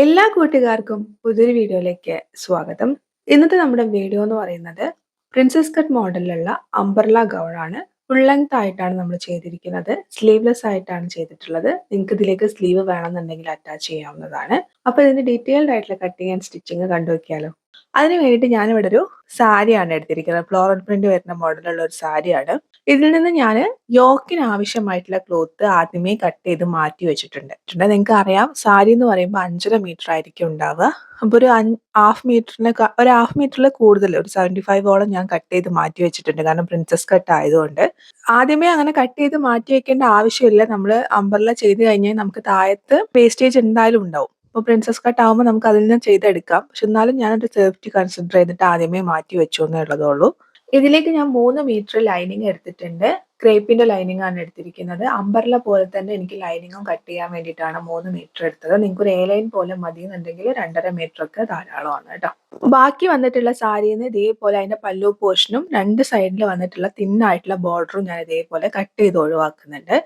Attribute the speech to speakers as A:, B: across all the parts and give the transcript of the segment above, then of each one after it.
A: എല്ലാ കൂട്ടുകാർക്കും പുതിയൊരു വീഡിയോയിലേക്ക് സ്വാഗതം. ഇന്നത്തെ നമ്മുടെ വീഡിയോ എന്ന് പറയുന്നത് പ്രിൻസസ് കട്ട് മോഡലിലുള്ള അംബർല ഗൗൺ ആണ്. ഫുൾ ലെങ്ത് ആയിട്ടാണ് നമ്മൾ ചെയ്തിരിക്കുന്നത്. സ്ലീവ്ലെസ് ആയിട്ടാണ് ചെയ്തിട്ടുള്ളത്. നിങ്ങൾക്ക് ഇതിലേക്ക് സ്ലീവ് വേണമെന്നുണ്ടെങ്കിൽ അറ്റാച്ച് ചെയ്യാവുന്നതാണ്. അപ്പൊ ഇതിന്റെ ഡീറ്റെയിൽഡ് ആയിട്ടുള്ള കട്ടിങ് ആൻഡ് സ്റ്റിച്ചിങ് കണ്ടുവയ്ക്കാലോ അതിന് വേണ്ടിയിട്ട് ഞാനിവിടെ ഒരു സാരിയാണ് എടുത്തിരിക്കുന്നത്. ഫ്ലോറൽ പ്രിന്റ് വരുന്ന മോഡലുള്ള ഒരു സാരിയാണ്. ഇതിൽ നിന്ന് ഞാൻ യോക്കിന് ആവശ്യമായിട്ടുള്ള ക്ലോത്ത് ആദ്യമേ കട്ട് ചെയ്ത് മാറ്റി വെച്ചിട്ടുണ്ട്. നിങ്ങൾക്ക് അറിയാം സാരി എന്ന് പറയുമ്പോൾ അഞ്ചര മീറ്റർ ആയിരിക്കും ഉണ്ടാവുക. അപ്പോൾ ഒരു ഹാഫ് മീറ്ററിന് ഒരു ഹാഫ് മീറ്ററിൽ കൂടുതൽ ഒരു സെവന്റി ഫൈവോളം ഞാൻ കട്ട് ചെയ്ത് മാറ്റി വെച്ചിട്ടുണ്ട്. കാരണം പ്രിൻസസ് കട്ട് ആയതുകൊണ്ട്. ആദ്യമേ അങ്ങനെ കട്ട് ചെയ്ത് മാറ്റി വെക്കേണ്ട ആവശ്യമില്ല. നമ്മൾ അമ്പർല ചെയ്ത് കഴിഞ്ഞാൽ നമുക്ക് താഴത്ത് വേസ്റ്റേജ് എന്തായാലും ഉണ്ടാവും. അപ്പോൾ പ്രിൻസസ് കട്ട് ആവുമ്പോൾ നമുക്ക് അതിൽ നിന്ന് ചെയ്തെടുക്കാം. പക്ഷെ എന്നാലും ഞാനൊരു സേഫ്റ്റി കൺസിഡർ ചെയ്തിട്ട് ആദ്യമേ മാറ്റി വെച്ചു എന്നുള്ളതേ ഉള്ളൂ ഇതിലേക്ക് ഞാൻ മൂന്ന് മീറ്റർ ലൈനിങ് എടുത്തിട്ടുണ്ട്. ക്രേപ്പിന്റെ ലൈനിങ് ആണ് എടുത്തിരിക്കുന്നത്. അമ്പർല പോലെ തന്നെ എനിക്ക് ലൈനിങ്ങും കട്ട് ചെയ്യാൻ വേണ്ടിയിട്ടാണ് മൂന്ന് മീറ്റർ എടുത്തത്. നിങ്ങൾക്ക് ഒരു എ ലൈൻ പോലെ മതി എന്നുണ്ടെങ്കിൽ രണ്ടര മീറ്റർ ഒക്കെ ധാരാളമാണ് കേട്ടോ. ബാക്കി വന്നിട്ടുള്ള സാരിയിൽ ഇതേപോലെ അതിന്റെ പല്ലു പോർഷനും രണ്ട് സൈഡിൽ വന്നിട്ടുള്ള തിന്നായിട്ടുള്ള ബോർഡറും ഞാൻ ഇതേപോലെ കട്ട് ചെയ്ത് ഒഴിവാക്കുന്നുണ്ട്.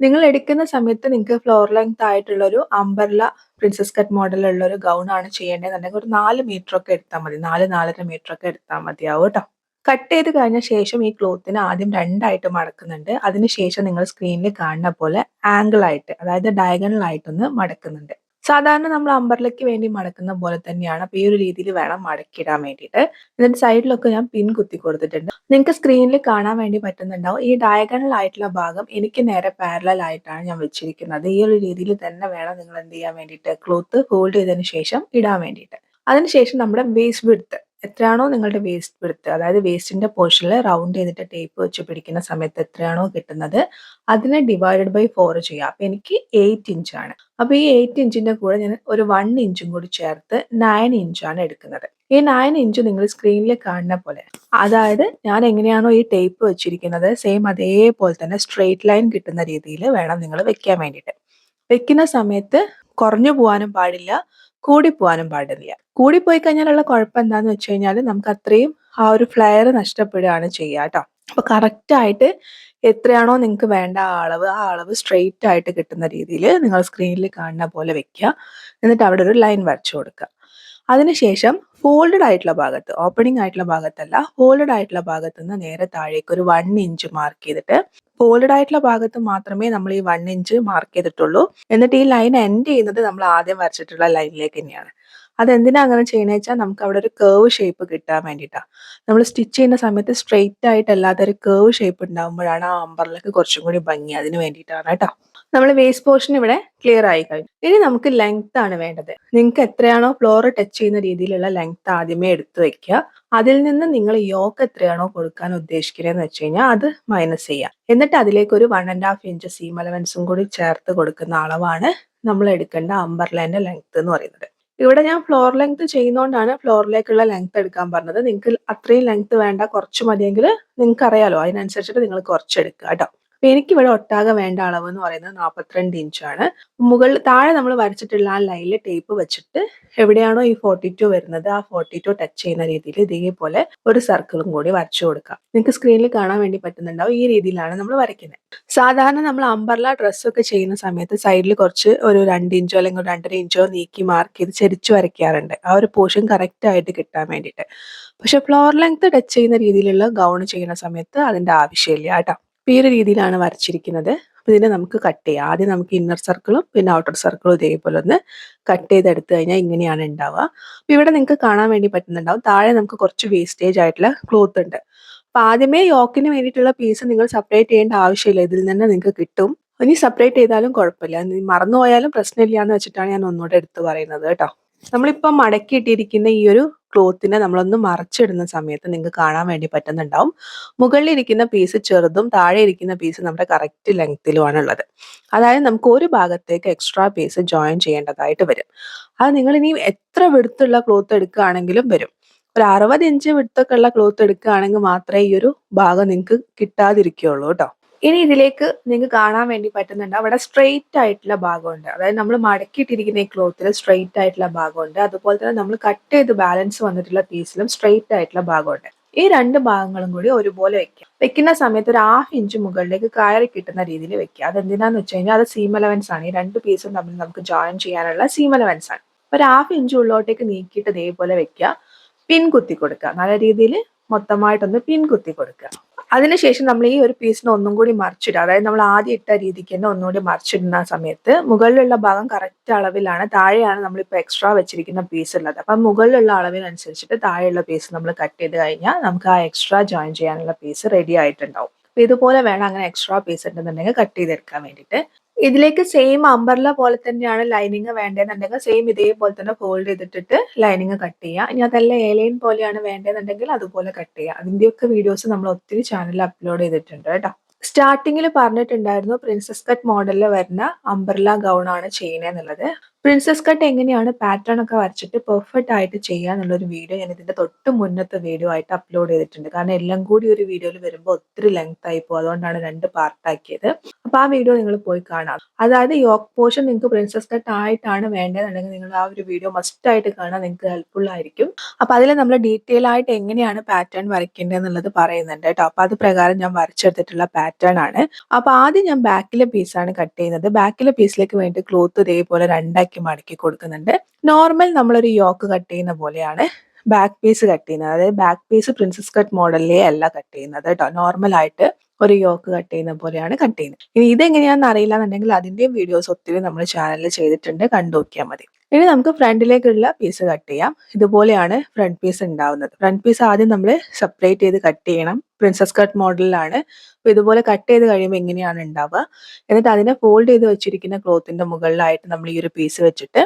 A: നിങ്ങൾ എടുക്കുന്ന സമയത്ത് നിങ്ങൾക്ക് ഫ്ലോർ ലെങ്ത് ആയിട്ടുള്ള ഒരു അമ്പർല പ്രിൻസസ് കട്ട് മോഡലുള്ള ഒരു ഗൗൺ ആണ് ചെയ്യേണ്ടതെന്നുണ്ടെങ്കിൽ ഒരു നാല് മീറ്റർ ഒക്കെ എടുത്താൽ മതി. നാല് നാലര മീറ്റർ ഒക്കെ എടുത്താൽ മതിയാവും കേട്ടോ. കട്ട് ചെയ്ത് കഴിഞ്ഞ ശേഷം ഈ ക്ലോത്തിനെ ആദ്യം രണ്ടായിട്ട് മടക്കുന്നുണ്ട്. അതിനുശേഷം നിങ്ങൾ സ്ക്രീനിൽ കാണുന്ന പോലെ ആംഗിൾ ആയിട്ട് അതായത് ഡയഗണൽ ആയിട്ടൊന്ന് മടക്കുന്നുണ്ട്. സാധാരണ നമ്മൾ അമ്പർലയ്ക്ക് വേണ്ടി മടക്കുന്ന പോലെ തന്നെയാണ് അപ്പോൾ ഈ ഒരു രീതിയിൽ വേണം മടക്കിയിടാൻ വേണ്ടിയിട്ട്. ഇതിന്റെ സൈഡിലൊക്കെ ഞാൻ പിൻ കുത്തി കൊടുത്തിട്ടുണ്ട്. നിങ്ങൾക്ക് സ്ക്രീനിൽ കാണാൻ വേണ്ടി പറ്റുന്നുണ്ടാവും. ഈ ഡയഗണൽ ആയിട്ടുള്ള ഭാഗം എനിക്ക് നേരെ പാരലൽ ആയിട്ടാണ് ഞാൻ വെച്ചിരിക്കുന്നത്. ഈ ഒരു രീതിയിൽ തന്നെ വേണം നിങ്ങൾ എന്ത് ചെയ്യാൻ വേണ്ടിയിട്ട്? ക്ലോത്ത് ഹോൾഡ് ചെയ്തതിനു ശേഷം ഇടാൻ വേണ്ടിയിട്ട്. അതിനുശേഷം നമ്മുടെ വേസ്റ്റ് വിടുത്ത് എത്രയാണോ നിങ്ങളുടെ വേസ്റ്റ് വിടുത്ത് അതായത് വേസ്റ്റിന്റെ പോർഷനിൽ റൗണ്ട് ചെയ്തിട്ട് ടേപ്പ് വെച്ച് പിടിക്കുന്ന സമയത്ത് എത്രയാണോ കിട്ടുന്നത് അതിനെ ഡിവൈഡഡ് ബൈ ഫോർ ചെയ്യാം അപ്പൊ എനിക്ക് എയ്റ്റ് ഇഞ്ചാണ് അപ്പൊ ഈ എയ്റ്റ് ഇഞ്ചിന്റെ കൂടെ ഞാൻ ഒരു വൺ ഇഞ്ചും കൂടി ചേർത്ത് നയൻ ഇഞ്ചാണ് എടുക്കുന്നത്. ഈ നയൻ ഇഞ്ച് നിങ്ങൾ സ്ക്രീനിൽ കാണുന്ന പോലെ അതായത് ഞാൻ എങ്ങനെയാണോ ഈ ടേപ്പ് വെച്ചിരിക്കുന്നത് സെയിം അതേപോലെ തന്നെ സ്ട്രെയിറ്റ് ലൈൻ കിട്ടുന്ന രീതിയിൽ വേണം നിങ്ങൾ വെക്കാൻ വേണ്ടിയിട്ട്. വെക്കുന്ന സമയത്ത് കുറഞ്ഞു പോകാനും പാടില്ല. കൂടിപ്പോവാനും പാടില്ല. കൂടിപ്പോയി കഴിഞ്ഞാലുള്ള കുഴപ്പം എന്താന്ന് വെച്ച് കഴിഞ്ഞാൽ നമുക്ക് അത്രയും ആ ഒരു ഫ്ലയർ നഷ്ടപ്പെടുകയാണ് ചെയ്യുക കേട്ടോ. അപ്പൊ കറക്റ്റായിട്ട് എത്രയാണോ നിങ്ങൾക്ക് വേണ്ട ആ അളവ് ആ അളവ് സ്ട്രെയിറ്റ് ആയിട്ട് കിട്ടുന്ന രീതിയിൽ നിങ്ങൾ സ്ക്രീനിൽ കാണുന്ന പോലെ വെക്കുക. എന്നിട്ട് അവിടെ ഒരു ലൈൻ വരച്ചു കൊടുക്കുക. അതിനുശേഷം ഫോൾഡഡ് ആയിട്ടുള്ള ഭാഗത്ത് ഓപ്പണിംഗ് ആയിട്ടുള്ള ഭാഗത്തല്ല ഫോൾഡഡ് ആയിട്ടുള്ള ഭാഗത്ത് നിന്ന് നേരെ താഴേക്ക് ഒരു വൺ ഇഞ്ച് മാർക്ക് ചെയ്തിട്ട് ഫോൾഡഡ് ആയിട്ടുള്ള ഭാഗത്ത് മാത്രമേ നമ്മൾ ഈ വൺ ഇഞ്ച് മാർക്ക് ചെയ്തിട്ടുള്ളൂ. എന്നിട്ട് ഈ ലൈൻ എൻഡ് ചെയ്യുന്നത് നമ്മൾ ആദ്യം വരച്ചിട്ടുള്ള ലൈനിലേക്ക് തന്നെയാണ്. അതെന്തിനാ അങ്ങനെ ചെയ്യുന്നത് വെച്ചാൽ നമുക്ക് അവിടെ ഒരു കേവ് ഷേപ്പ് കിട്ടാൻ വേണ്ടിയിട്ടാണ് നമ്മൾ സ്റ്റിച്ച് ചെയ്യുന്ന സമയത്ത് സ്ട്രെയിറ്റ് ആയിട്ടല്ലാതെ ഒരു കേവ് ഷേപ്പ് ഉണ്ടാകുമ്പോഴാണ് ആ അമ്പറിലേക്ക് കുറച്ചും കൂടി ഭംഗി അതിന് വേണ്ടിയിട്ടാണ് കേട്ടോ. നമ്മൾ വേസ്റ്റ് പോർഷൻ ഇവിടെ ക്ലിയർ ആയി കഴിഞ്ഞു. ഇനി നമുക്ക് ലെങ്ത് ആണ് വേണ്ടത്. നിങ്ങൾക്ക് എത്രയാണോ ഫ്ലോർ ടച്ച് ചെയ്യുന്ന രീതിയിലുള്ള ലെങ്ത് ആദ്യമേ എടുത്തു വെക്കുക. അതിൽ നിന്ന് നിങ്ങൾ യോക്ക് എത്രയാണോ കൊടുക്കാൻ ഉദ്ദേശിക്കുന്നതെന്ന് വെച്ച് കഴിഞ്ഞാൽ അത് മൈനസ് ചെയ്യുക എന്നിട്ട് അതിലേക്ക് ഒരു one and half inch seam അലവൻസും കൂടി ചേർത്ത് കൊടുക്കുന്ന അളവാണ് നമ്മൾ എടുക്കേണ്ട അമ്പർലൈന്റെ ലെങ്ത് എന്ന് പറയുന്നത്. ഇവിടെ ഞാൻ ഫ്ലോർ ലെങ്ത് ചെയ്യുന്നതുകൊണ്ടാണ് ഫ്ലോറിലേക്കുള്ള ലെങ്ത് എടുക്കാൻ പറഞ്ഞത്. നിങ്ങൾക്ക് അത്രയും ലെങ്ത് വേണ്ട കുറച്ച് മതിയെങ്കിൽ നിങ്ങൾക്ക് അറിയാലോ അതിനനുസരിച്ചിട്ട് നിങ്ങൾ കുറച്ച് എടുക്കുക കേട്ടോ. അപ്പൊ എനിക്കിവിടെ ഒട്ടാകെ വേണ്ട അളവ് എന്ന് പറയുന്നത് നാൽപ്പത്തിരണ്ട് ഇഞ്ചാണ്. മുകളിൽ താഴെ നമ്മൾ വരച്ചിട്ടുള്ള ആ ലൈനിൽ ടേപ്പ് വെച്ചിട്ട് എവിടെയാണോ ഈ ഫോർട്ടി ടു വരുന്നത് ആ ഫോർട്ടി ടു ടച്ച് ചെയ്യുന്ന രീതിയിൽ ഇതേപോലെ ഒരു സർക്കിളും കൂടി വരച്ചു കൊടുക്കാം നിങ്ങൾക്ക് സ്ക്രീനിൽ കാണാൻ വേണ്ടി പറ്റുന്നുണ്ടാവും ഈ രീതിയിലാണ് നമ്മൾ വരയ്ക്കുന്നത്. സാധാരണ നമ്മൾ അമ്പർല ഡ്രസ്സൊക്കെ ചെയ്യുന്ന സമയത്ത് സൈഡിൽ കുറച്ച് ഒരു രണ്ട് ഇഞ്ചോ അല്ലെങ്കിൽ രണ്ടര ഇഞ്ചോ നീക്കി മാർക്ക് ചെയ്ത് ചരിച്ചു വരയ്ക്കാറുണ്ട്. ആ ഒരു പോർഷൻ കറക്റ്റ് ആയിട്ട് കിട്ടാൻ വേണ്ടിയിട്ട്. പക്ഷെ ഫ്ലോർ ലെങ്ത് ടച്ച് ചെയ്യുന്ന രീതിയിലുള്ള ഗൗൺ ചെയ്യുന്ന സമയത്ത് അതിന്റെ ആവശ്യമില്ല കേട്ടോ. ഈ രീതിയിലാണ് വരച്ചിരിക്കുന്നത്. അപ്പോൾ ഇതിനെ നമുക്ക് കട്ട് ചെയ്യാം. ആദ്യം നമുക്ക് ഇന്നർ സർക്കിളും പിന്നെ ഔട്ടർ സർക്കിളും ഇതേപോലെ ഒന്ന് കട്ട് ചെയ്തെടുത്തു കഴിഞ്ഞാൽ ഇങ്ങനെയാണ് ഉണ്ടാവുക അപ്പോൾ ഇവിടെ നിങ്ങൾക്ക് കാണാൻ വേണ്ടി പറ്റുന്നുണ്ടാവും. താഴെ നമുക്ക് കുറച്ച് വേസ്റ്റേജ് ആയിട്ടുള്ള ക്ലോത്ത് ഉണ്ട്. അപ്പോൾ ആദ്യമേ യോക്കിന് വേണ്ടിയിട്ടുള്ള പീസ് നിങ്ങൾ സെപ്പറേറ്റ് ചെയ്യേണ്ട ആവശ്യമില്ല. ഇതിൽ നിന്ന് നിങ്ങൾക്ക് കിട്ടും. ഇനി സെപ്പറേറ്റ് ചെയ്താലും കുഴപ്പമില്ല. മറന്നുപോയാലും പ്രശ്നമില്ല എന്ന് വെച്ചിട്ടാണ് ഞാൻ ഒന്നുകൂടെ എടുത്ത് പറയുന്നത് കേട്ടോ. നമ്മളിപ്പം മടക്കിയിട്ടിരിക്കുന്ന ഈ ഒരു ക്ലോത്തിനെ നമ്മളൊന്ന് മറച്ചിടുന്ന സമയത്ത് നിങ്ങൾക്ക് കാണാൻ വേണ്ടി പറ്റുന്നുണ്ടാവും. മുകളിൽ ഇരിക്കുന്ന പീസ് ചെറുതും താഴെ ഇരിക്കുന്ന പീസ് നമ്മുടെ കറക്റ്റ് ലെങ്ത്തിലുമാണ് ഉള്ളത് അതായത് നമുക്ക് ഒരു ഭാഗത്തേക്ക് എക്സ്ട്രാ പീസ് ജോയിൻ ചെയ്യേണ്ടതായിട്ട് വരും. അത് നിങ്ങൾ ഇനി എത്ര വെടുത്തുള്ള ക്ലോത്ത് എടുക്കുകയാണെങ്കിലും വരും. ഒരു അറുപത് ഇഞ്ച് വിടുത്തൊക്കെ ഉള്ള ക്ലോത്ത് എടുക്കുകയാണെങ്കിൽ മാത്രമേ ഈ ഒരു ഭാഗം നിങ്ങൾക്ക് കിട്ടാതിരിക്കുകയുള്ളൂ കേട്ടോ. ഇനി ഇതിലേക്ക് നിങ്ങൾക്ക് കാണാൻ വേണ്ടി പറ്റുന്നുണ്ട്. അവിടെ സ്ട്രെയിറ്റ് ആയിട്ടുള്ള ഭാഗമുണ്ട്. അതായത് നമ്മൾ മടക്കിയിട്ടിരിക്കുന്ന ഈ ക്ലോത്തിൽ സ്ട്രെയിറ്റ് ആയിട്ടുള്ള ഭാഗമുണ്ട്. അതുപോലെ തന്നെ നമ്മൾ കട്ട് ചെയ്ത് ബാലൻസ് വന്നിട്ടുള്ള പീസിലും സ്ട്രെയിറ്റ് ആയിട്ടുള്ള ഭാഗമുണ്ട്. ഈ രണ്ട് ഭാഗങ്ങളും കൂടി ഒരുപോലെ വെക്കുക വെക്കുന്ന സമയത്ത് ഒരു ഹാഫ് ഇഞ്ച് മുകളിലേക്ക് കയറി കിട്ടുന്ന രീതിയിൽ വെക്കുക. അത് എന്തിനാന്ന് വെച്ച് കഴിഞ്ഞാൽ അത് സീം അലവൻസ് ആണ്. ഈ രണ്ട് പീസും തമ്മിൽ നമുക്ക് ജോയിൻ ചെയ്യാനുള്ള സീം അലവൻസ് ആണ്. ഒരു ഹാഫ് ഇഞ്ച് ഉള്ളോട്ടേക്ക് നീക്കിയിട്ട് ഇതേപോലെ വെക്കുക. പിൻ കുത്തി കൊടുക്കുക. നല്ല രീതിയിൽ മൊത്തമായിട്ടൊന്ന് പിൻ കുത്തി കൊടുക്കുക. അതിനുശേഷം നമ്മൾ ഈ ഒരു പീസിനെ ഒന്നും കൂടി മറിച്ചിടുക. അതായത് നമ്മൾ ആദ്യം ഇട്ട രീതിക്ക് തന്നെ ഒന്നുകൂടി മറിച്ചിടുന്ന സമയത്ത് മുകളിലുള്ള ഭാഗം കറക്റ്റ് അളവിലാണ്. താഴെയാണ് നമ്മളിപ്പോൾ എക്സ്ട്രാ വെച്ചിരിക്കുന്ന പീസ് ഉള്ളത്. അപ്പം മുകളിലുള്ള അളവിനനുസരിച്ചിട്ട് താഴെയുള്ള പീസ് നമ്മൾ കട്ട് ചെയ്ത് കഴിഞ്ഞാൽ നമുക്ക് ആ എക്സ്ട്രാ ജോയിൻ ചെയ്യാനുള്ള പീസ് റെഡി ആയിട്ടുണ്ടാവും. ഇതുപോലെ വേണം അങ്ങനെ എക്സ്ട്രാ പീസ് ഉണ്ടെന്നുണ്ടെങ്കിൽ കട്ട് ചെയ്തെടുക്കാൻ വേണ്ടിയിട്ട്. ഇതിലേക്ക് സെയിം അമ്പർല പോലെ തന്നെയാണ് ലൈനിങ് വേണ്ടതെന്നുണ്ടെങ്കിൽ സെയിം ഇതേപോലെ തന്നെ ഫോൾഡ് ചെയ്തിട്ടിട്ട് ലൈനിങ് കട്ട് ചെയ്യുക ഇനി അതല്ല ഏലൈൻ പോലെയാണ് വേണ്ടതെന്നുണ്ടെങ്കിൽ അതുപോലെ കട്ട് ചെയ്യുക അതിന്റെയൊക്കെ വീഡിയോസ് നമ്മൾ ഒത്തിരി ചാനലിൽ അപ്ലോഡ് ചെയ്തിട്ടുണ്ട് കേട്ടോ. സ്റ്റാർട്ടിങ്ങിൽ പറഞ്ഞിട്ടുണ്ടായിരുന്നു പ്രിൻസസ് കട്ട് മോഡലിൽ വരുന്ന അംബർല ഗൗൺ ആണ് ചെയ്യണേന്നുള്ളത് പ്രിൻസസ് കട്ട് എങ്ങനെയാണ് പാറ്റേൺ ഒക്കെ വരച്ചിട്ട് പെർഫെക്റ്റ് ആയിട്ട് ചെയ്യുക എന്നുള്ളൊരു വീഡിയോ ഞാൻ ഇതിന്റെ തൊട്ട് മുന്നത്തെ വീഡിയോ ആയിട്ട് അപ്ലോഡ് ചെയ്തിട്ടുണ്ട്. കാരണം എല്ലാം കൂടി ഒരു വീഡിയോയിൽ വരുമ്പോൾ ഒത്തിരി ലെങ്ത് ആയി പോകും. അതുകൊണ്ടാണ് രണ്ട് പാർട്ടാക്കിയത് അപ്പോൾ ആ വീഡിയോ നിങ്ങൾ പോയി കാണാം. അതായത് യോക്ക് പോർഷൻ നിങ്ങൾക്ക് പ്രിൻസസ് കട്ട് ആയിട്ടാണ് വേണ്ടതെന്നുണ്ടെങ്കിൽ നിങ്ങൾ ആ ഒരു വീഡിയോ മസ്റ്റ് ആയിട്ട് കാണാൻ നിങ്ങൾക്ക് ഹെൽപ്ഫുൾ ആയിരിക്കും. അപ്പോൾ അതിൽ നമ്മൾ ഡീറ്റെയിൽ ആയിട്ട് എങ്ങനെയാണ് പാറ്റേൺ വരയ്ക്കേണ്ടത് എന്നുള്ളത് പറയുന്നുണ്ട് കേട്ടോ. അപ്പോൾ അത് പ്രകാരം ഞാൻ വരച്ചെടുത്തിട്ടുള്ള പാറ്റേൺ ആണ്. അപ്പോൾ ആദ്യം ഞാൻ ബാക്കിലെ പീസാണ് കട്ട് ചെയ്യുന്നത്. ബാക്കിലെ പീസിലേക്ക് വേണ്ടി ക്ലോത്ത് ഇതേപോലെ രണ്ടാക്കി മടക്കി കൊടുക്കുന്നുണ്ട്. നോർമൽ നമ്മളൊരു യോക്ക് കട്ട് ചെയ്യുന്ന പോലെയാണ് ബാക്ക് പീസ് കട്ട് ചെയ്യുന്നത്. അതായത് ബാക്ക് പീസ് പ്രിൻസസ് കട്ട് മോഡലിലേ അല്ല കട്ട് ചെയ്യുന്നത് കേട്ടോ. നോർമൽ ആയിട്ട് ഒരു യോക്ക് കട്ട് ചെയ്യുന്ന പോലെയാണ് കട്ട് ചെയ്യുന്നത്. ഇനി ഇതെങ്ങനെയാണെന്ന് അറിയില്ല എന്നുണ്ടെങ്കിൽ അതിന്റെയും വീഡിയോസ് ഒത്തിരി നമ്മൾ ചാനലിൽ ചെയ്തിട്ടുണ്ട്. കണ്ടു നോക്കിയാൽ മതി. ഇനി നമുക്ക് ഫ്രണ്ടിലേക്കുള്ള പീസ് കട്ട് ചെയ്യാം. ഇതുപോലെയാണ് ഫ്രണ്ട് പീസ് ഉണ്ടാവുന്നത്. ഫ്രണ്ട് പീസ് ആദ്യം നമ്മൾ സെപ്പറേറ്റ് ചെയ്ത് കട്ട് ചെയ്യണം. പ്രിൻസസ് കട്ട് മോഡലിലാണ് അപ്പൊ ഇതുപോലെ കട്ട് ചെയ്ത് കഴിയുമ്പോൾ എങ്ങനെയാണ് ഉണ്ടാവുക. എന്നിട്ട് അതിനെ ഫോൾഡ് ചെയ്ത് വെച്ചിരിക്കുന്ന ക്ലോത്തിന്റെ മുകളിലായിട്ട് നമ്മൾ ഈ ഒരു പീസ് വെച്ചിട്ട്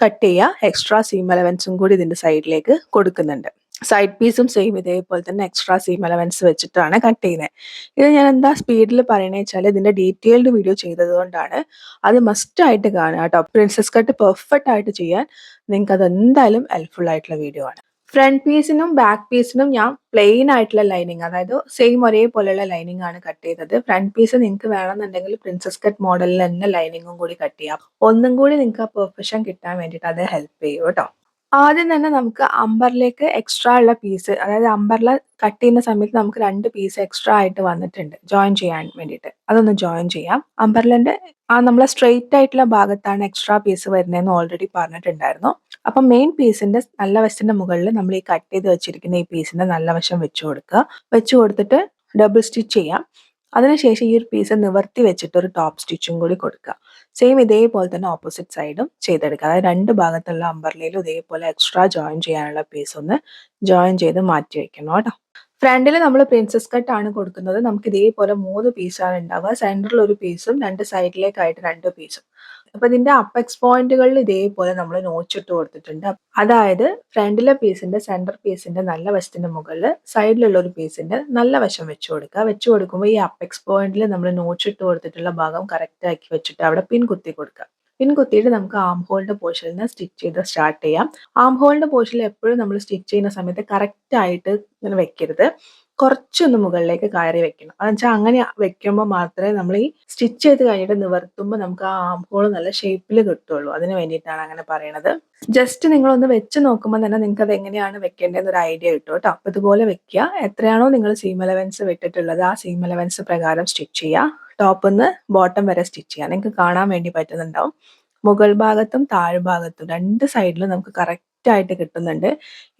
A: കട്ട് ചെയ്യുക. എക്സ്ട്രാ സീം അലവൻസും കൂടി ഇതിന്റെ സൈഡിലേക്ക് കൊടുക്കുന്നുണ്ട്. സൈഡ് പീസും സെയിം ഇതേപോലെ തന്നെ എക്സ്ട്രാ സീം അലവൻസ് വെച്ചിട്ടാണ് കട്ട് ചെയ്യുന്നത് ഇത് ഞാൻ എന്താ സ്പീഡിൽ പറയണേ വെച്ചാൽ ഇതിന്റെ ഡീറ്റെയിൽഡ് വീഡിയോ ചെയ്തത് കൊണ്ടാണ്. അത് മസ്റ്റ് ആയിട്ട് കാണുക കേട്ടോ പ്രിൻസസ് കട്ട് പെർഫെക്റ്റ് ആയിട്ട് ചെയ്യാൻ നിങ്ങൾക്ക് അത് എന്തായാലും ഹെൽപ്ഫുൾ ആയിട്ടുള്ള വീഡിയോ ആണ്. ഫ്രണ്ട് പീസിനും ബാക്ക് പീസിനും ഞാൻ പ്ലെയിൻ ആയിട്ടുള്ള ലൈനിങ് അതായത് സെയിം ഒരേപോലെയുള്ള ലൈനിങ് ആണ് കട്ട് ചെയ്തത്. ഫ്രണ്ട് പീസ് നിങ്ങൾക്ക് വേണമെന്നുണ്ടെങ്കിൽ പ്രിൻസസ് കട്ട് മോഡലിൽ തന്നെ ലൈനിങ്ങും കൂടി കട്ട് ചെയ്യാം. ഒന്നും കൂടി നിങ്ങൾക്ക് ആ പെർഫെക്ഷൻ കിട്ടാൻ വേണ്ടിയിട്ട് അത് ഹെൽപ്പ് ചെയ്യും കേട്ടോ ആദ്യം തന്നെ നമുക്ക് അമ്പറിലേക്ക് എക്സ്ട്രാ ഉള്ള പീസ് അതായത് അമ്പറിൽ കട്ട് ചെയ്യുന്ന സമയത്ത് നമുക്ക് രണ്ട് പീസ് എക്സ്ട്രാ ആയിട്ട് വന്നിട്ടുണ്ട് ജോയിൻ ചെയ്യാൻ വേണ്ടിയിട്ട്. അതൊന്ന് ജോയിൻ ചെയ്യാം. അമ്പർലന്റെ ആ നമ്മളെ സ്ട്രെയിറ്റ് ആയിട്ടുള്ള ഭാഗത്താണ് എക്സ്ട്രാ പീസ് വരുന്നതെന്ന് ഓൾറെഡി പറഞ്ഞിട്ടുണ്ടായിരുന്നു. അപ്പം മെയിൻ പീസിന്റെ നല്ല വശത്തിന്റെ മുകളിൽ നമ്മൾ ഈ കട്ട് ചെയ്ത് വെച്ചിരിക്കുന്ന ഈ പീസിന്റെ നല്ല വശം വെച്ച് കൊടുക്കുക. വെച്ച് കൊടുത്തിട്ട് ഡബിൾ സ്റ്റിച്ച് ചെയ്യാം. അതിനുശേഷം ഈ ഒരു പീസ് നിവർത്തി വെച്ചിട്ട് ഒരു ടോപ്പ് സ്റ്റിച്ചും കൂടി കൊടുക്കുക. സെയിം ഇതേപോലെ തന്നെ ഓപ്പോസിറ്റ് സൈഡും ചെയ്തെടുക്കുക. അതായത് രണ്ട് ഭാഗത്തുള്ള അമ്പർലയിലും ഇതേപോലെ എക്സ്ട്രാ ജോയിൻ ചെയ്യാനുള്ള പീസ് ഒന്ന് ജോയിൻ ചെയ്ത് മാറ്റി വെക്കണം കേട്ടോ. ഫ്രണ്ടിൽ നമ്മൾ പ്രിൻസസ് കട്ട് ആണ് കൊടുക്കുന്നത്. നമുക്ക് ഇതേപോലെ മൂന്ന് പീസാണ് ഉണ്ടാവുക. സെന്ററിൽ ഒരു പീസും രണ്ട് സൈഡിലേക്കായിട്ട് രണ്ട് പീസും അപ്പൊ ഇതിന്റെ അപ്പെക്സ് പോയിന്റുകളിൽ ഇതേപോലെ നമ്മൾ നോച്ചിട്ട് കൊടുത്തിട്ടുണ്ട്. അതായത് ഫ്രണ്ടിലെ പീസിന്റെ സെന്റർ പീസിന്റെ നല്ല വശത്തിന്റെ മുകളിൽ സൈഡിലുള്ള ഒരു പീസിന്റെ നല്ല വശം വെച്ച് കൊടുക്കുക. വെച്ച് കൊടുക്കുമ്പോൾ ഈ അപ്പെക്സ് പോയിന്റിൽ നമ്മൾ നോച്ചിട്ട് കൊടുത്തിട്ടുള്ള ഭാഗം കറക്റ്റ് ആക്കി വെച്ചിട്ട് അവിടെ പിൻ കുത്തി കൊടുക്കുക. പിൻ കുത്തിയിട്ട് നമുക്ക് ആം ഹോളിന്റെ പോർഷനിൽ നിന്ന് സ്റ്റിച്ച് ചെയ്ത് സ്റ്റാർട്ട് ചെയ്യാം. ആം ഹോളിന്റെ പോർഷനിൽ എപ്പോഴും നമ്മൾ സ്റ്റിച്ച് ചെയ്യുന്ന സമയത്ത് കറക്റ്റ് ആയിട്ട് ഇങ്ങനെ വെക്കരുത്. കുറച്ചൊന്ന് മുകളിലേക്ക് കയറി വെക്കണം. അതെന്ന് വെച്ചാൽ അങ്ങനെ വെക്കുമ്പോൾ മാത്രമേ നമ്മൾ ഈ സ്റ്റിച്ച് ചെയ്ത് കഴിഞ്ഞിട്ട് നിവർത്തുമ്പോൾ നമുക്ക് ആ ആം ഹോൾ നല്ല ഷേപ്പിൽ കിട്ടുള്ളൂ. അതിന് വേണ്ടിയിട്ടാണ് അങ്ങനെ പറയണത്. ജസ്റ്റ് നിങ്ങളൊന്ന് വെച്ച് നോക്കുമ്പോൾ തന്നെ നിങ്ങൾക്ക് അത് എങ്ങനെയാണ് വെക്കേണ്ടതെന്ന് ഒരു ഐഡിയ കിട്ടും കേട്ടോ. അപ്പോൾ ഇതുപോലെ വെക്കുക എത്രയാണോ നിങ്ങൾ സീം അലവൻസ് വിട്ടിട്ടുള്ളത് ആ സീം അലവൻസ് പ്രകാരം സ്റ്റിച്ച് ചെയ്യുക ടോപ്പിൽ നിന്ന് ബോട്ടം വരെ സ്റ്റിച്ച് ചെയ്യുക നിങ്ങൾക്ക് കാണാൻ വേണ്ടി പറ്റുന്നുണ്ടാവും. മുകൾ ഭാഗത്തും താഴ്ഭാഗത്തും രണ്ട് സൈഡിലും നമുക്ക് കറക്റ്റ് ആയിട്ട് കിട്ടുന്നുണ്ട്.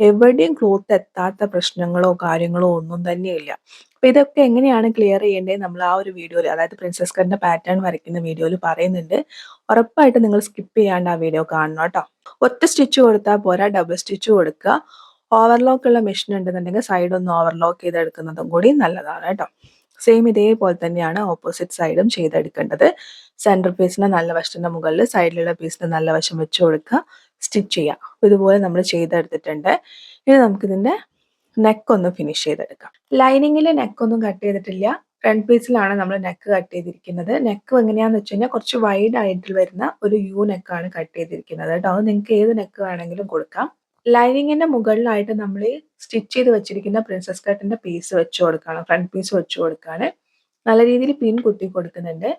A: എവിടെയും ക്ലോത്ത് എത്താത്ത പ്രശ്നങ്ങളോ കാര്യങ്ങളോ ഒന്നും തന്നെയില്ല. അപ്പൊ ഇതൊക്കെ എങ്ങനെയാണ് ക്ലിയർ ചെയ്യേണ്ടത് നമ്മൾ ആ ഒരു വീഡിയോയിൽ അതായത് പ്രിൻസസ് കറിന്റെ പാറ്റേൺ വരയ്ക്കുന്ന വീഡിയോയിൽ പറയുന്നുണ്ട്. ഉറപ്പായിട്ട് നിങ്ങൾ സ്കിപ്പ് ചെയ്യാണ്ട് ആ വീഡിയോ കാണണം കേട്ടോ. ഒറ്റ സ്റ്റിച്ച് കൊടുത്താൽ പോരാ ഡബിൾ സ്റ്റിച്ച് കൊടുക്കുക. ഓവർലോക്ക് ഉള്ള മെഷീൻ ഉണ്ടെന്നുണ്ടെങ്കിൽ സൈഡ് ഒന്ന് ഓവർലോക്ക് ചെയ്തെടുക്കുന്നതും കൂടി നല്ലതാണ് കേട്ടോ. സെയിം ഇതേപോലെ തന്നെയാണ് ഓപ്പോസിറ്റ് സൈഡും ചെയ്തെടുക്കേണ്ടത്. സെന്റർ പീസിന് നല്ല വശത്തിന്റെ മുകളിൽ സൈഡിലുള്ള പീസിന് നല്ല വശം വെച്ച് കൊടുക്കുക. സ്റ്റിച്ച് ചെയ്യുക ഇതുപോലെ നമ്മൾ ചെയ്തെടുത്തിട്ടുണ്ട്. ഇനി നമുക്കിതിന്റെ നെക്ക് ഒന്ന് ഫിനിഷ് ചെയ്തെടുക്കാം. ലൈനിങ്ങിൽ നെക്കൊന്നും കട്ട് ചെയ്തിട്ടില്ല. ഫ്രണ്ട് പീസിലാണ് നമ്മൾ നെക്ക് കട്ട് ചെയ്തിരിക്കുന്നത്. നെക്ക് എങ്ങനെയാന്ന് വെച്ച് കഴിഞ്ഞാൽ കുറച്ച് വൈഡ് ആയിട്ട് വരുന്ന ഒരു യു നെക്കാണ് കട്ട് ചെയ്തിരിക്കുന്നത് കേട്ടോ. അത് നിങ്ങൾക്ക് ഏത് നെക്ക് വേണമെങ്കിലും കൊടുക്കാം. ലൈനിങ്ങിന്റെ മുകളിലായിട്ട് നമ്മൾ സ്റ്റിച്ച് ചെയ്ത് വെച്ചിരിക്കുന്ന പ്രിൻസസ് കട്ടിന്റെ പീസ് വെച്ച് കൊടുക്കുകയാണ് ഫ്രണ്ട് പീസ് വെച്ച് കൊടുക്കുകയാണ് നല്ല രീതിയിൽ പിൻ കുത്തി കൊടുക്കുന്നുണ്ട്.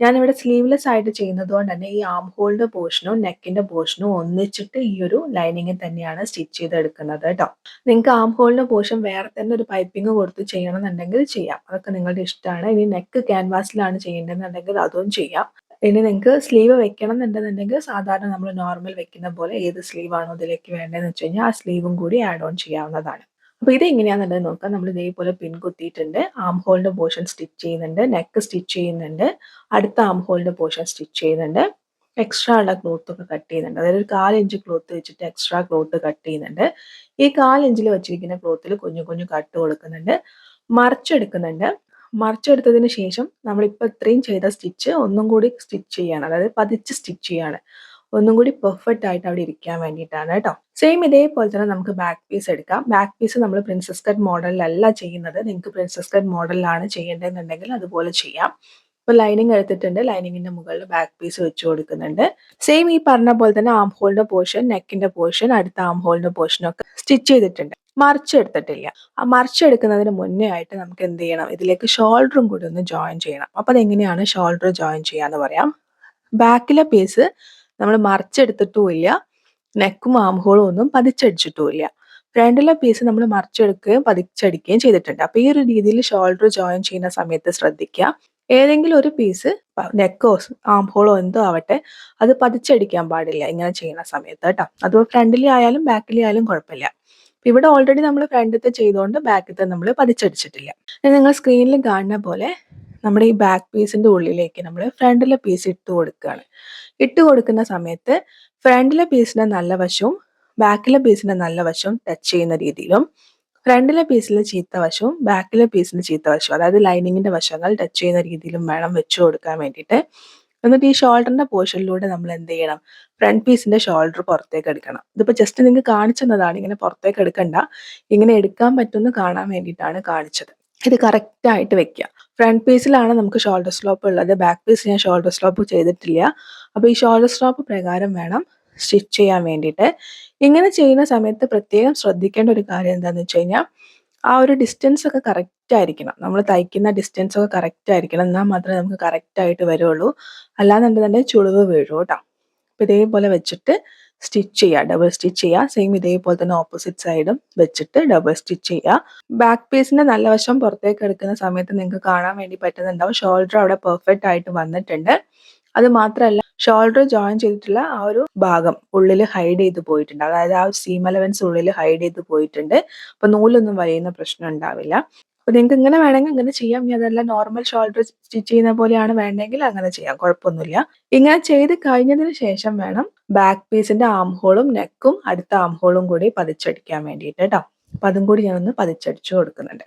A: ഞാനിവിടെ സ്ലീവ്ലെസ് ആയിട്ട് ചെയ്യുന്നത് കൊണ്ട് തന്നെ ഈ ആം ഹോളിന്റെ പോർഷനും നെക്കിന്റെ പോർഷനും ഒന്നിച്ചിട്ട് ഈ ഒരു ലൈനിങ്ങിൽ തന്നെയാണ് സ്റ്റിച്ച് ചെയ്തെടുക്കുന്നത് കേട്ടോ നിങ്ങൾക്ക് ആം ഹോളിന്റെ പോർഷൻ വേറെ തന്നെ ഒരു പൈപ്പിംഗ് കൊടുത്ത് ചെയ്യണമെന്നുണ്ടെങ്കിൽ ചെയ്യാം. അതൊക്കെ നിങ്ങളുടെ ഇഷ്ടമാണ്. ഇനി നെക്ക് ക്യാൻവാസിലാണ് ചെയ്യേണ്ടതെന്നുണ്ടെങ്കിൽ അതും ചെയ്യാം. ഇനി നിങ്ങൾക്ക് സ്ലീവ് വെക്കണം എന്നുണ്ടെന്നുണ്ടെങ്കിൽ സാധാരണ നമ്മൾ നോർമൽ വെക്കുന്ന പോലെ ഏത് സ്ലീവാണോ ഇതിലേക്ക് വേണ്ടതെന്ന് വെച്ച് കഴിഞ്ഞാൽ ആ സ്ലീവും കൂടി ആഡ് ഓൺ ചെയ്യാവുന്നതാണ്. അപ്പോൾ ഇത് എങ്ങനെയാണെന്നുള്ളത് നോക്കാം. നമ്മൾ ഇതേപോലെ പിൻ കുത്തിയിട്ടുണ്ട്. ആം ഹോളിന്റെ പോർഷൻ സ്റ്റിച്ച് ചെയ്യുന്നുണ്ട്. നെക്ക് സ്റ്റിച്ച് ചെയ്യുന്നുണ്ട്. അടുത്ത ആം ഹോളിന്റെ പോർഷൻ സ്റ്റിച്ച് ചെയ്യുന്നുണ്ട്. എക്സ്ട്രാ ഉള്ള ക്ലോത്ത് ഒക്കെ കട്ട് ചെയ്യുന്നുണ്ട്. അതായത് ഒരു കാലിഞ്ച് ക്ലോത്ത് വെച്ചിട്ട് എക്സ്ട്രാ ക്ലോത്ത് കട്ട് ചെയ്യുന്നുണ്ട്. ഈ കാലിഞ്ചിൽ വെച്ചിരിക്കുന്ന ക്ലോത്തിൽ കുഞ്ഞു കുഞ്ഞു കട്ട് കൊടുക്കുന്നുണ്ട്. മറിച്ചെടുക്കുന്നുണ്ട് മറിച്ചെടുത്തതിന് ശേഷം നമ്മളിപ്പോൾ ഇത്രയും ചെയ്ത സ്റ്റിച്ച് ഒന്നും കൂടി സ്റ്റിച്ച് ചെയ്യാണ്. അതായത് പതിച്ച് സ്റ്റിച്ച് ചെയ്യാണ്. ഒന്നും കൂടി പെർഫെക്റ്റ് ആയിട്ട് അവിടെ ഇരിക്കാൻ വേണ്ടിയിട്ടാണ് കേട്ടോ. സെയിം ഇതേപോലെ തന്നെ നമുക്ക് ബാക്ക് പീസ് എടുക്കാം. ബാക്ക് പീസ് നമ്മൾ പ്രിൻസസ് കട്ട് മോഡലിലല്ല ചെയ്യുന്നത്. നിങ്ങൾക്ക് പ്രിൻസസ് കട്ട് മോഡലിലാണ് ചെയ്യേണ്ടതെന്നുണ്ടെങ്കിൽ അതുപോലെ ചെയ്യാം. ഇപ്പൊ ലൈനിങ് എടുത്തിട്ടുണ്ട്. ലൈനിങ്ങിന്റെ മുകളിൽ ബാക്ക് പീസ് വെച്ച് കൊടുക്കുന്നുണ്ട്. സെയിം ഈ പറഞ്ഞ പോലെ തന്നെ ആം ഹോളിന്റെ പോർഷൻ നെക്കിന്റെ പോർഷൻ അടുത്ത ആം ഹോളിന്റെ പോർഷനൊക്കെ സ്റ്റിച്ച് ചെയ്തിട്ടുണ്ട്. മറിച്ചെടുത്തിട്ടില്ല ആ മറിച്ചെടുക്കുന്നതിന് മുന്നേ ആയിട്ട് നമുക്ക് എന്ത് ചെയ്യണം? ഇതിലേക്ക് ഷോൾഡറും കൂടി ഒന്ന് ജോയിൻ ചെയ്യണം. അപ്പോൾ അതെങ്ങനെയാണ് ഷോൾഡർ ജോയിൻ ചെയ്യാന്ന് പറയാം. ബാക്കിലെ പീസ് നമ്മൾ മറിച്ചെടുത്തിട്ടുമില്ല. നെക്കും ആം ഹോളും ഒന്നും പതിച്ചടിച്ചിട്ടുമില്ല. ഫ്രണ്ടിലെ പീസ് നമ്മൾ മറിച്ചെടുക്കുകയും പതിച്ചടിക്കുകയും ചെയ്തിട്ടുണ്ട്. അപ്പോൾ ഈ ഒരു രീതിയിൽ ഷോൾഡർ ജോയിൻ ചെയ്യുന്ന സമയത്ത് ശ്രദ്ധിക്കുക. ഏതെങ്കിലും ഒരു പീസ് നെക്കോ ആം എന്തോ ആവട്ടെ അത് പതിച്ചടിക്കാൻ പാടില്ല ഇങ്ങനെ ചെയ്യുന്ന സമയത്ത് കേട്ടോ. അത് ഫ്രണ്ടിലെ ആയാലും ബാക്കിലെ ആയാലും കുഴപ്പമില്ല. ഇവിടെ ഓൾറെഡി നമ്മൾ ഫ്രണ്ടത്തെ ചെയ്തുകൊണ്ട് ബാക്കിലത്തെ നമ്മൾ പതിച്ചടിച്ചിട്ടില്ല. നിങ്ങൾ സ്ക്രീനിൽ കാണുന്ന പോലെ നമ്മുടെ ഈ ബാക്ക് പീസിന്റെ ഉള്ളിലേക്ക് നമ്മൾ ഫ്രണ്ടിലെ പീസ് ഇട്ട് കൊടുക്കുകയാണ് ഇട്ട് കൊടുക്കുന്ന സമയത്ത് ഫ്രണ്ടിലെ പീസിന്റെ നല്ല വശവും ബാക്കിലെ പീസിന്റെ നല്ല വശവും ടച്ച് ചെയ്യുന്ന രീതിയിലും ഫ്രണ്ടിലെ പീസിലെ ചീത്ത വശവും ബാക്കിലെ പീസിന്റെ ചീത്ത വശവും അതായത് ലൈനിങ്ങിന്റെ വശങ്ങൾ ടച്ച് ചെയ്യുന്ന രീതിയിലും വേണം വെച്ചു കൊടുക്കാൻ വേണ്ടിയിട്ട്. എന്നിട്ട് ഈ ഷോൾഡറിന്റെ പോർഷനിലൂടെ നമ്മൾ എന്ത് ചെയ്യണം? ഫ്രണ്ട് പീസിന്റെ ഷോൾഡർ പുറത്തേക്ക് എടുക്കണം. ഇതിപ്പോ ജസ്റ്റ് നിങ്ങൾക്ക് കാണിച്ചെന്നതാണ് ഇങ്ങനെ പുറത്തേക്ക് എടുക്കണ്ട. ഇങ്ങനെ എടുക്കാൻ പറ്റുമെന്ന് കാണാൻ വേണ്ടിയിട്ടാണ് കാണിച്ചത്. ഇത് കറക്റ്റായിട്ട് വെക്കുക ഫ്രണ്ട് പീസിലാണ് നമുക്ക് ഷോൾഡർ സ്ലോപ്പ് ഉള്ളത്. ബാക്ക് പീസ് ഞാൻ ഷോൾഡർ സ്ലോപ്പ് ചെയ്തിട്ടില്ല. അപ്പോൾ ഈ ഷോൾഡർ സ്ലോപ്പ് പ്രകാരം വേണം സ്റ്റിച്ച് ചെയ്യാൻ വേണ്ടിയിട്ട്. ഇങ്ങനെ ചെയ്യുന്ന സമയത്ത് പ്രത്യേകം ശ്രദ്ധിക്കേണ്ട ഒരു കാര്യം എന്താണെന്ന് വെച്ച് കഴിഞ്ഞാൽ ആ ഒരു ഡിസ്റ്റൻസ് ഒക്കെ കറക്റ്റ് ആയിരിക്കണം. നമ്മൾ തയ്ക്കുന്ന ഡിസ്റ്റൻസ് ഒക്കെ കറക്റ്റ് ആയിരിക്കണം. എന്നാൽ മാത്രമേ നമുക്ക് കറക്റ്റ് ആയിട്ട് വരുള്ളൂ. അല്ലാന്നുണ്ടെന്നുണ്ടെങ്കിൽ ചുളിവ് വീഴും കേട്ടോ. അപ്പം ഇതേപോലെ വെച്ചിട്ട് സ്റ്റിച്ച് ചെയ്യുക ഡബിൾ സ്റ്റിച്ച് ചെയ്യുക സെയിം ഇതേപോലെ തന്നെ ഓപ്പോസിറ്റ് സൈഡും വെച്ചിട്ട് ഡബിൾ സ്റ്റിച്ച് ചെയ്യുക ബാക്ക് പീസിന്റെ നല്ല വശം പുറത്തേക്ക് എടുക്കുന്ന സമയത്ത് നിങ്ങൾക്ക് കാണാൻ വേണ്ടി പറ്റുന്നുണ്ടാവും. ഷോൾഡർ അവിടെ പെർഫെക്റ്റ് ആയിട്ട് വന്നിട്ടുണ്ട്. അത് മാത്രമല്ല ഷോൾഡർ ജോയിൻ ചെയ്തിട്ടുള്ള ആ ഒരു ഭാഗം ഉള്ളിൽ ഹൈഡ് ചെയ്ത് പോയിട്ടുണ്ട്. അതായത് ആ സീം അലവൻസ് ഉള്ളിൽ ഹൈഡ് ചെയ്ത് പോയിട്ടുണ്ട്. അപ്പൊ നൂലൊന്നും വലിയുന്ന പ്രശ്നം ഉണ്ടാവില്ല. അപ്പൊ നിങ്ങൾക്ക് ഇങ്ങനെ വേണമെങ്കിൽ ഇങ്ങനെ ചെയ്യാം. ഇനി അതല്ല നോർമൽ ഷോൾഡർ സ്റ്റിച്ച് ചെയ്യുന്ന പോലെയാണ് വേണ്ടെങ്കിൽ അങ്ങനെ ചെയ്യാം. കുഴപ്പമൊന്നുമില്ല ഇങ്ങനെ ചെയ്ത് കഴിഞ്ഞതിന് ശേഷം വേണം ബാക്ക് പീസിന്റെ ആം ഹോളും നെക്കും അടുത്ത ആം ഹോളും കൂടി പതിച്ചടിക്കാൻ വേണ്ടിയിട്ട് കേട്ടോ അപ്പൊ അതും കൂടി ഒന്ന് പതിച്ചടിച്ചു കൊടുക്കുന്നുണ്ട്.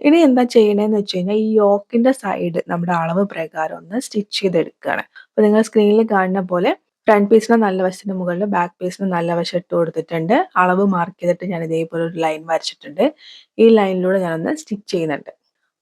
A: ഇനി എന്താ ചെയ്യണേന്ന് വെച്ച് കഴിഞ്ഞാൽ ഈ യോക്കിന്റെ സൈഡ് നമ്മുടെ അളവ് പ്രകാരം ഒന്ന് സ്റ്റിച്ച് ചെയ്തെടുക്കുകയാണ് അപ്പൊ നിങ്ങൾ സ്ക്രീനിൽ കാണുന്ന പോലെ ഫ്രണ്ട് പീസിന് നല്ല വശത്തിന് മുകളിൽ ബാക്ക് പീസിന് നല്ല വശം ഇട്ട് കൊടുത്തിട്ടുണ്ട്. അളവ് മാർക്ക് ചെയ്തിട്ട് ഞാൻ ഇതേപോലെ ഒരു ലൈൻ വരച്ചിട്ടുണ്ട്. ഈ ലൈനിലൂടെ ഞാനൊന്ന് സ്റ്റിച്ച് ചെയ്യുന്നുണ്ട്.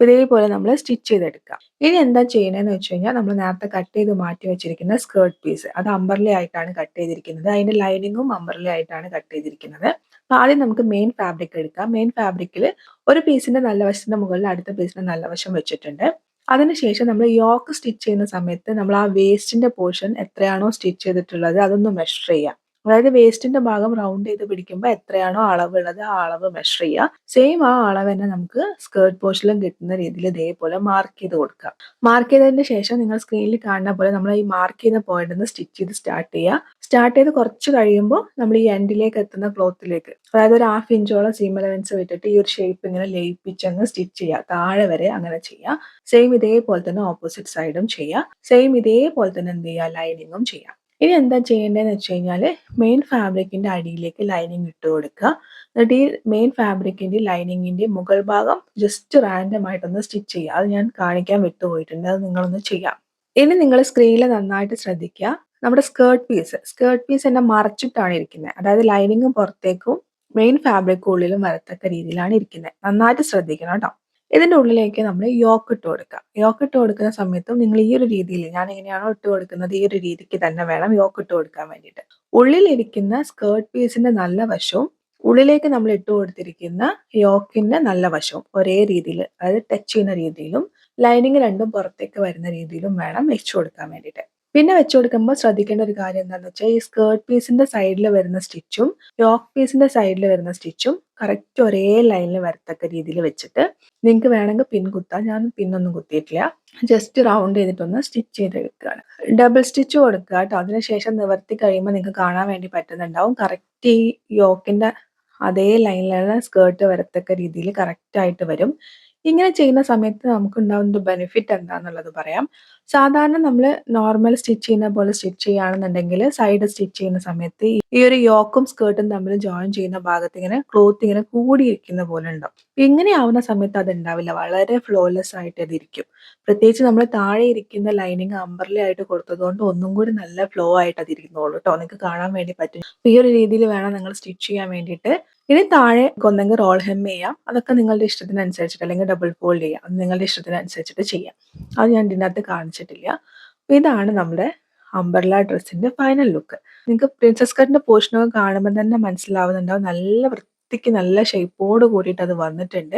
A: ഇതേപോലെ നമ്മൾ സ്റ്റിച്ച് ചെയ്തെടുക്കാം. ഇനി എന്താ ചെയ്യണേന്ന് വെച്ച് കഴിഞ്ഞാൽ നമ്മൾ നേരത്തെ കട്ട് ചെയ്ത് മാറ്റി വെച്ചിരിക്കുന്ന സ്കേർട്ട് പീസ് അത് അമ്പർലി ആയിട്ടാണ് കട്ട് ചെയ്തിരിക്കുന്നത്. അതിന്റെ ലൈനിങ്ങും അമ്പർലി ആയിട്ടാണ് കട്ട് ചെയ്തിരിക്കുന്നത്. അപ്പൊ ആദ്യം നമുക്ക് മെയിൻ ഫാബ്രിക് എടുക്കാം. മെയിൻ ഫാബ്രിക്കിൽ ഒരു പീസിന്റെ നല്ല വശത്തിന്റെ മുകളിൽ അടുത്ത പീസിന്റെ നല്ല വശം വെച്ചിട്ടുണ്ട്. അതിനുശേഷം നമ്മൾ യോക്ക് സ്റ്റിച്ച് ചെയ്യുന്ന സമയത്ത് നമ്മൾ ആ വേസ്റ്റിന്റെ പോർഷൻ എത്രയാണോ സ്റ്റിച്ച് ചെയ്തിട്ടുള്ളത് അതൊന്ന് മെഷർ ചെയ്യാം. അതായത് വേസ്റ്റിന്റെ ഭാഗം റൗണ്ട് ചെയ്ത് പിടിക്കുമ്പോൾ എത്രയാണോ അളവുള്ളത് ആ അളവ് മെഷർ ചെയ്യുക. സെയിം ആ അളവ് തന്നെ നമുക്ക് സ്കേർട്ട് പോർഷനിലും കിട്ടുന്ന രീതിയിൽ ഇതേപോലെ മാർക്ക് ചെയ്ത് കൊടുക്കുക. മാർക്ക് ചെയ്തതിന് ശേഷം നിങ്ങൾ സ്ക്രീനിൽ കാണുന്ന പോലെ നമ്മൾ ഈ മാർക്ക് ചെയ്ത പോയിന്റ് സ്റ്റിച്ച് ചെയ്ത് സ്റ്റാർട്ട് ചെയ്യുക. സ്റ്റാർട്ട് ചെയ്ത് കുറച്ച് കഴിയുമ്പോൾ നമ്മൾ ഈ എൻഡിലേക്ക് എത്തുന്ന ക്ലോത്തിലേക്ക് അതായത് ഒരു ഹാഫ് ഇഞ്ചോളം സീം ലെവൻസ് വിട്ടിട്ട് ഈ ഒരു ഷേപ്പ് ഇങ്ങനെ ലയിപ്പിച്ചങ്ങ് സ്റ്റിച്ച് ചെയ്യുക. താഴെ വരെ അങ്ങനെ ചെയ്യുക. സെയിം ഇതേപോലെ തന്നെ ഓപ്പോസിറ്റ് സൈഡും ചെയ്യുക. സെയിം ഇതേപോലെ തന്നെ എന്ത് ചെയ്യുക? ലൈനിങ്ങും ചെയ്യാം ഇനി എന്താ ചെയ്യേണ്ടതെന്ന് വെച്ച് കഴിഞ്ഞാൽ മെയിൻ ഫാബ്രിക്കിന്റെ അടിയിലേക്ക് ലൈനിങ് ഇട്ട് കൊടുക്കുക. എന്നിട്ട് ഈ മെയിൻ ഫാബ്രിക്കിന്റെ ലൈനിങ്ങിന്റെ മുകൾ ഭാഗം ജസ്റ്റ് റാൻഡം ആയിട്ടൊന്ന് സ്റ്റിച്ച് ചെയ്യുക. അത് ഞാൻ കാണിക്കാൻ വിട്ടുപോയിട്ടുണ്ട്. അത് നിങ്ങളൊന്ന് ചെയ്യാം. ഇനി നിങ്ങൾ സ്ക്രീനിൽ നന്നായിട്ട് ശ്രദ്ധിക്കുക. നമ്മുടെ സ്കേർട്ട് പീസ് സ്കേർട്ട് പീസ് എന്നെ മറച്ചിട്ടാണ് ഇരിക്കുന്നത് അതായത് ലൈനിങ്ങും പുറത്തേക്കും മെയിൻ ഫാബ്രിക്കുള്ളിലും വരത്തക്ക രീതിയിലാണ് ഇരിക്കുന്നത് നന്നായിട്ട് ശ്രദ്ധിക്കണം കേട്ടോ. ഇതിന്റെ ഉള്ളിലേക്ക് നമ്മൾ യോക്ക് ഇട്ട് കൊടുക്കുക. യോക്ക് ഇട്ട് കൊടുക്കുന്ന സമയത്തും നിങ്ങൾ ഈ ഒരു രീതിയിൽ ഞാൻ എങ്ങനെയാണോ ഇട്ട് കൊടുക്കുന്നത്? ഈ ഒരു രീതിക്ക് തന്നെ വേണം യോക്ക് ഇട്ട് കൊടുക്കാൻ വേണ്ടിയിട്ട്. ഉള്ളിലിരിക്കുന്ന സ്കേർട്ട് പീസിന്റെ നല്ല വശവും ഉള്ളിലേക്ക് നമ്മൾ ഇട്ട് കൊടുത്തിരിക്കുന്ന യോക്കിന്റെ നല്ല വശവും ഒരേ രീതിയിൽ അതായത് ടച്ച് ചെയ്യുന്ന രീതിയിലും ലൈനിങ് രണ്ടും പുറത്തേക്ക് വരുന്ന രീതിയിലും വേണം വെച്ചു കൊടുക്കാൻ വേണ്ടിയിട്ട്. പിന്നെ വെച്ചുകൊടുക്കുമ്പോൾ ശ്രദ്ധിക്കേണ്ട ഒരു കാര്യം എന്താണെന്ന് വെച്ചാൽ ഈ സ്കേർട്ട് പീസിന്റെ സൈഡിൽ വരുന്ന സ്റ്റിച്ചും യോക്ക് പീസിന്റെ സൈഡിൽ വരുന്ന സ്റ്റിച്ചും കറക്റ്റ് ഒരേ ലൈനിൽ വരത്തക്ക രീതിയിൽ വെച്ചിട്ട് നിങ്ങൾക്ക് വേണമെങ്കിൽ പിൻ കുത്താം. ഞാൻ പിന്നൊന്നും കുത്തിയിട്ടില്ല. ജസ്റ്റ് റൗണ്ട് ചെയ്തിട്ടൊന്ന് സ്റ്റിച്ച് ചെയ്തെടുക്കുകയാണ് ഡബിൾ സ്റ്റിച്ച് കൊടുക്കുക കേട്ടോ. അതിനുശേഷം നിവർത്തി കഴിയുമ്പോൾ നിങ്ങൾക്ക് കാണാൻ വേണ്ടി പറ്റുന്നുണ്ടാവും. കറക്റ്റ് ഈ യോക്കിന്റെ അതേ ലൈനിലുള്ള സ്കേർട്ട് വരത്തക്ക രീതിയിൽ കറക്റ്റ് ആയിട്ട് വരും. ഇങ്ങനെ ചെയ്യുന്ന സമയത്ത് നമുക്ക് ഉണ്ടാകുന്ന ബെനിഫിറ്റ് എന്താന്നുള്ളത് പറയാം. സാധാരണ നമ്മൾ നോർമൽ സ്റ്റിച്ച് ചെയ്യുന്ന പോലെ സ്റ്റിച്ച് ചെയ്യുകയാണെന്നുണ്ടെങ്കിൽ സൈഡ് സ്റ്റിച്ച് ചെയ്യുന്ന സമയത്ത് ഈ ഒരു യോക്കും സ്കേർട്ടും തമ്മിൽ ജോയിൻ ചെയ്യുന്ന ഭാഗത്ത് ഇങ്ങനെ ക്ലോത്ത് ഇങ്ങനെ കൂടിയിരിക്കുന്ന പോലെ ഉണ്ടാവും. ഇങ്ങനെ ആവുന്ന സമയത്ത് അത് ഉണ്ടാവില്ല. വളരെ ഫ്ലോലെസ് ആയിട്ട് അതിരിക്കും പ്രത്യേകിച്ച് നമ്മൾ താഴെ ഇരിക്കുന്ന ലൈനിങ് അമ്പർലി ആയിട്ട് കൊടുത്തതുകൊണ്ട് ഒന്നും കൂടി നല്ല ഫ്ലോ ആയിട്ട് അത് ഇരിക്കുന്നുള്ളൂ കേട്ടോ നിങ്ങൾക്ക് കാണാൻ വേണ്ടി പറ്റും. ഈ ഒരു രീതിയിൽ വേണം നിങ്ങൾ സ്റ്റിച്ച് ചെയ്യാൻ വേണ്ടിയിട്ട്. ഇനി താഴെ ഒന്നെങ്കിൽ റോൾ ഹെം ചെയ്യാം. അതൊക്കെ നിങ്ങളുടെ ഇഷ്ടത്തിനനുസരിച്ചിട്ട് അല്ലെങ്കിൽ ഡബിൾ ഫോൾഡ് ചെയ്യാം. അത് നിങ്ങളുടെ ഇഷ്ടത്തിനനുസരിച്ചിട്ട് ചെയ്യാം. അത് ഞാൻ ഇതിനകത്ത് കാണിച്ചിട്ടില്ല. ഇതാണ് നമ്മുടെ അംബർല ഡ്രസ്സിന്റെ ഫൈനൽ ലുക്ക് നിങ്ങൾക്ക് പ്രിൻസസ് കട്ടിന്റെ പോർഷനൊക്കെ കാണുമ്പോൾ തന്നെ മനസ്സിലാവുന്നുണ്ടാവും. നല്ല വൃത്തിക്ക് നല്ല ഷേപ്പോട് കൂടിയിട്ട് അത് വന്നിട്ടുണ്ട്.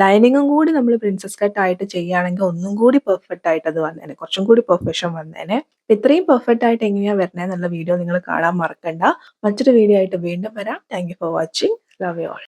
A: ലൈനിങ്ങും കൂടി നമ്മൾ പ്രിൻസസ് കട്ട് ആയിട്ട് ചെയ്യുകയാണെങ്കിൽ ഒന്നും കൂടി പെർഫെക്റ്റ് ആയിട്ട് അത് വന്നേനെ. കുറച്ചും കൂടി പെർഫെക്ഷൻ വന്നേനെ. ഇത്രയും പെർഫെക്റ്റ് ആയിട്ട് എങ്ങനെയാണ് വരണേ എന്നുള്ള വീഡിയോ നിങ്ങൾ കാണാൻ മറക്കണ്ട. മറ്റൊരു വീഡിയോ ആയിട്ട് വീണ്ടും വരാം. Thank for watching love you all